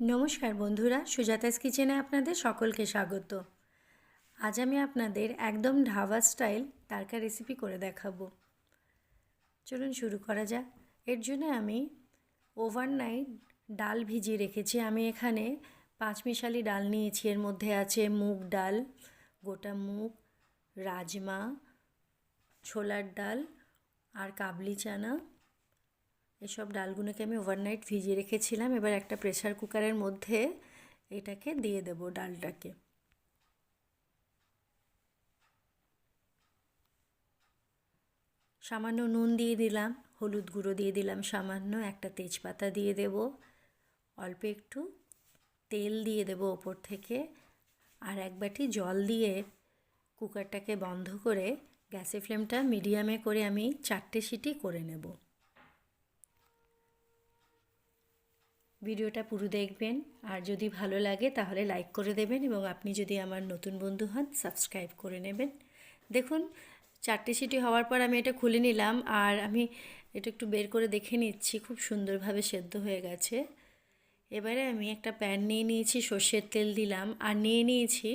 নমস্কার বন্ধুরা, সুজাতাস কিচেনে আপনাদের সকলকে স্বাগত। আজ আমি আপনাদের একদম ঢাবা স্টাইল তারকা রেসিপি করে দেখাবো। চলুন শুরু করা যাক। এর জন্য আমি ওভারনাইট ডাল ভিজিয়ে রেখেছি। আমি এখানে পাঁচমিশালি ডাল নিয়েছি। এর মধ্যে আছে মুগ ডাল, গোটা মুগ, রাজমা, ছোলার ডাল আর কাবলি চানা এসব ডালগুলোকে আমি ওভারনাইট ভিজিয়ে রেখেছিলাম। এবার একটা প্রেসার কুকারের মধ্যে এটাকে দিয়ে দেব ডালটাকে। সামান্য নুন দিয়ে দিলাম, হলুদ গুঁড়ো দিয়ে দিলাম সামান্য, একটা তেজপাতা দিয়ে দেব, অল্প একটু তেল দিয়ে দেব ওপর থেকে, আর এক বাটি জল দিয়ে কুকারটাকে বন্ধ করে গ্যাসের ফ্লেমটা মিডিয়ামে করে আমি চারটে সিটি করে নেব। ভিডিওটা পুরো দেখবেন। আর যদি ভালো লাগে তাহলে লাইক করে দেবেন এবং আপনি যদি আমার নতুন বন্ধু হন, সাবস্ক্রাইব করে নেবেন। দেখুন, চারটে সিটি হওয়ার পর আমি এটা খুলে নিলাম আর আমি এটা একটু বের করে দেখে নিচ্ছি। খুব সুন্দরভাবে সেদ্ধ হয়ে গেছে। এবারে আমি একটা প্যান নিয়ে নিয়েছি, সর্ষের তেল দিলাম আর নিয়ে নিয়েছি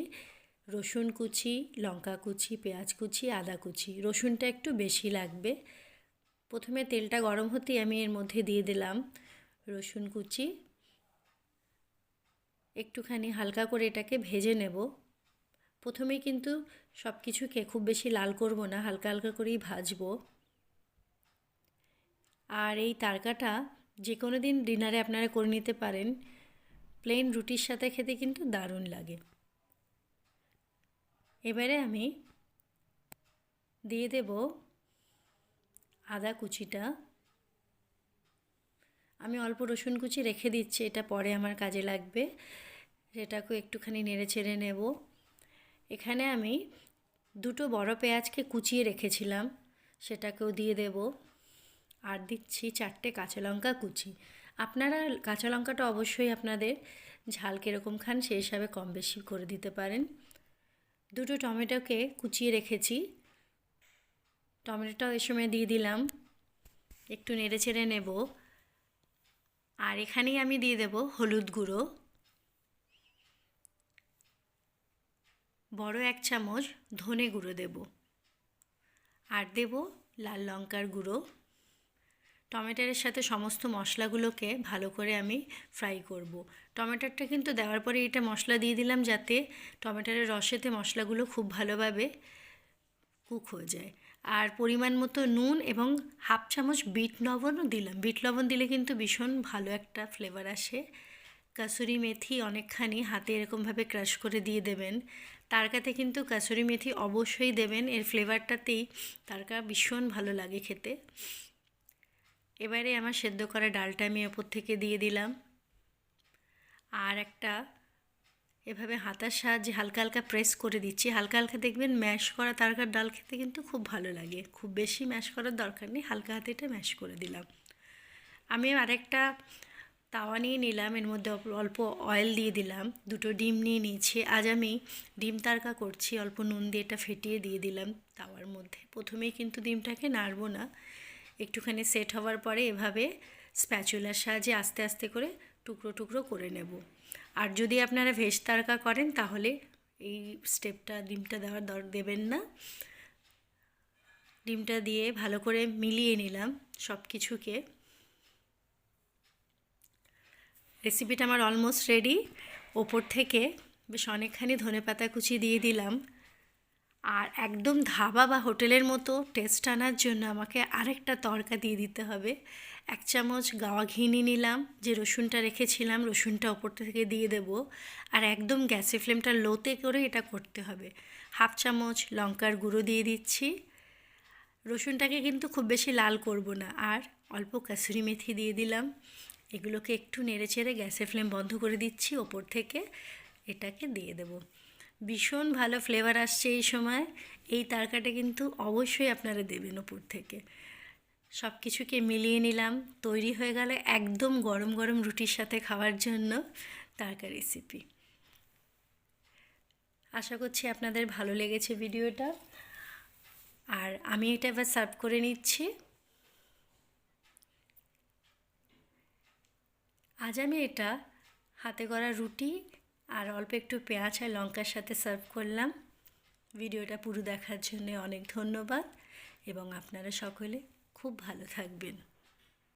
রসুন কুচি, লঙ্কা কুচি, পেঁয়াজ কুচি, আদা কুচি। রসুনটা একটু বেশি লাগবে। প্রথমে তেলটা গরম হতেই আমি এর মধ্যে দিয়ে দিলাম। রসুন কুচি। একটুখানি হালকা করে এটাকে ভেজে নেব। প্রথমেই কিন্তু সব কিছুকে খুব বেশি লাল করব না, হালকা হালকা করেই ভাজবো। আর এই তারকাটা যে কোনো দিন ডিনারে আপনারা করে নিতে পারেন। প্লেন রুটির সাথে খেতে কিন্তু দারুণ লাগে। এবারে আমি দিয়ে দেব আদা কুচিটা। আমি অল্প রসুন কুচি রেখে দিচ্ছি, এটা পরে আমার কাজে লাগবে। সেটাকেও একটুখানি নেড়ে ছেড়ে নেব। এখানে আমি দুটো বড় পেঁয়াজকে কুচিয়ে রেখেছিলাম, সেটাকেও দিয়ে দেব। আর দিচ্ছি চারটে কাঁচা লঙ্কা কুচি। আপনারা কাঁচা লঙ্কাটা অবশ্যই আপনাদের ঝাল কীরকম খান সেই হিসাবে কম বেশি করে দিতে পারেন। দুটো টমেটোকে কুচিয়ে রেখেছি। টমেটোটাও এ সময় দিয়ে দিলাম। একটু নেড়ে ছেড়ে নেব। আর এখানেই আমি দিয়ে দেব হলুদ গুঁড়ো। বড় এক চামচ ধনে গুঁড়ো দেব। আর দেব লাল লঙ্কার গুঁড়ো। টমেটোর সাথে সমস্ত মশলাগুলোকে ভালো করে আমি ফ্রাই করব। টমেটোটা কিন্তু দেওয়ার পরে এটা মশলা দিয়ে দিলাম যাতে টমেটোর রসেতে মশলাগুলো খুব ভালোভাবে কুক হয়ে যায়। আর পরিমাণ মতো নুন এবং হাফ চামচ বিট লবণও দিলাম। বিট লবণ দিলে কিন্তু ভীষণ ভালো একটা ফ্লেভার আসে। কাসুরি মেথি অনেকখানি হাতে এরকমভাবে ক্রাশ করে দিয়ে দেবেন। তারকাতে কিন্তু কাসুরি মেথি অবশ্যই দেবেন, এর ফ্লেভারটাতেই তারকা ভীষণ ভালো লাগে খেতে। এবারে আমার সেদ্ধ করা ডালটা আমি ওপর থেকে দিয়ে দিলাম। আর একটা এভাবে হাতার সাহায্যে হালকা হালকা প্রেস করে দিচ্ছি। হালকা হালকা দেখবেন ম্যাশ করা তারকার ডাল খেতে কিন্তু খুব ভালো লাগে। খুব বেশি ম্যাশ করার দরকার নেই, হালকা হাতে এটা ম্যাশ করে দিলাম। আমি আরেকটা তাওয়া নিয়ে নিলাম, এর মধ্যে অল্প অয়েল দিয়ে দিলাম। দুটো ডিম নিয়ে নিয়েছি। আজ আমি ডিম তারকা করছি, অল্প নুন দিয়ে এটা ফেটিয়ে দিয়ে দিলাম তাওয়ার মধ্যে। প্রথমেই কিন্তু ডিমটাকে নাড়বো না। একটুখানি সেট হওয়ার পরে এভাবে স্প্যাচুলার সাহায্যে আস্তে আস্তে করে টুকরো টুকরো করে নেব। আর যদি আপনারা ভেজ তারকা করেন, তাহলে এই স্টেপটা ডিমটা দেওয়ার দর, দেবেন না। ডিমটা দিয়ে ভালো করে মিলিয়ে নিলাম সব কিছুকে রেসিপিটা আমার অলমোস্ট রেডি। ওপর থেকে বেশ অনেকখানি ধনে পাতা কুচি দিয়ে দিলাম। আর একদম ধাবা বা হোটেলের মতো টেস্ট আনার জন্য আমাকে আরেকটা তড়কা দিয়ে দিতে হবে। এক চামচ গাওয়া ঘি নিলাম, যে রসুনটা রেখেছিলাম রসুনটা ওপর থেকে দিয়ে দেব। আর একদম গ্যাসের ফ্লেমটা লোতে করে এটা করতে হবে। হাফ চামচ লঙ্কার গুঁড়ো দিয়ে দিচ্ছি। রসুনটাকে কিন্তু খুব বেশি লাল করব না, আর অল্প কাসুরি মেথি দিয়ে দিলাম। এগুলোকে একটু নেড়ে চেড়ে গ্যাসের ফ্লেম বন্ধ করে দিচ্ছি, ওপর থেকে এটাকে দিয়ে দেব। ভীষণ ভালো ফ্লেভার আসছে এই সময়। এই তারকাটা কিন্তু অবশ্যই আপনারা দেবেন ওপর থেকে। সব কিছুকে মিলিয়ে নিলাম, তৈরি হয়ে গেলে একদম গরম গরম রুটির সাথে খাওয়ার জন্য তারকা রেসিপি আশা করছি আপনাদের ভালো লেগেছে ভিডিওটা। আর আমি এটা এবার সার্ভ করে নিচ্ছি। আজ আমি এটা হাতে করা রুটি আর অল্প একটু পেঁয়াজ আর লঙ্কার সাথে সার্ভ করলাম। ভিডিওটা পুরো দেখার জন্য অনেক ধন্যবাদ এবং আপনারা সকলে খুব ভালো থাকবেন।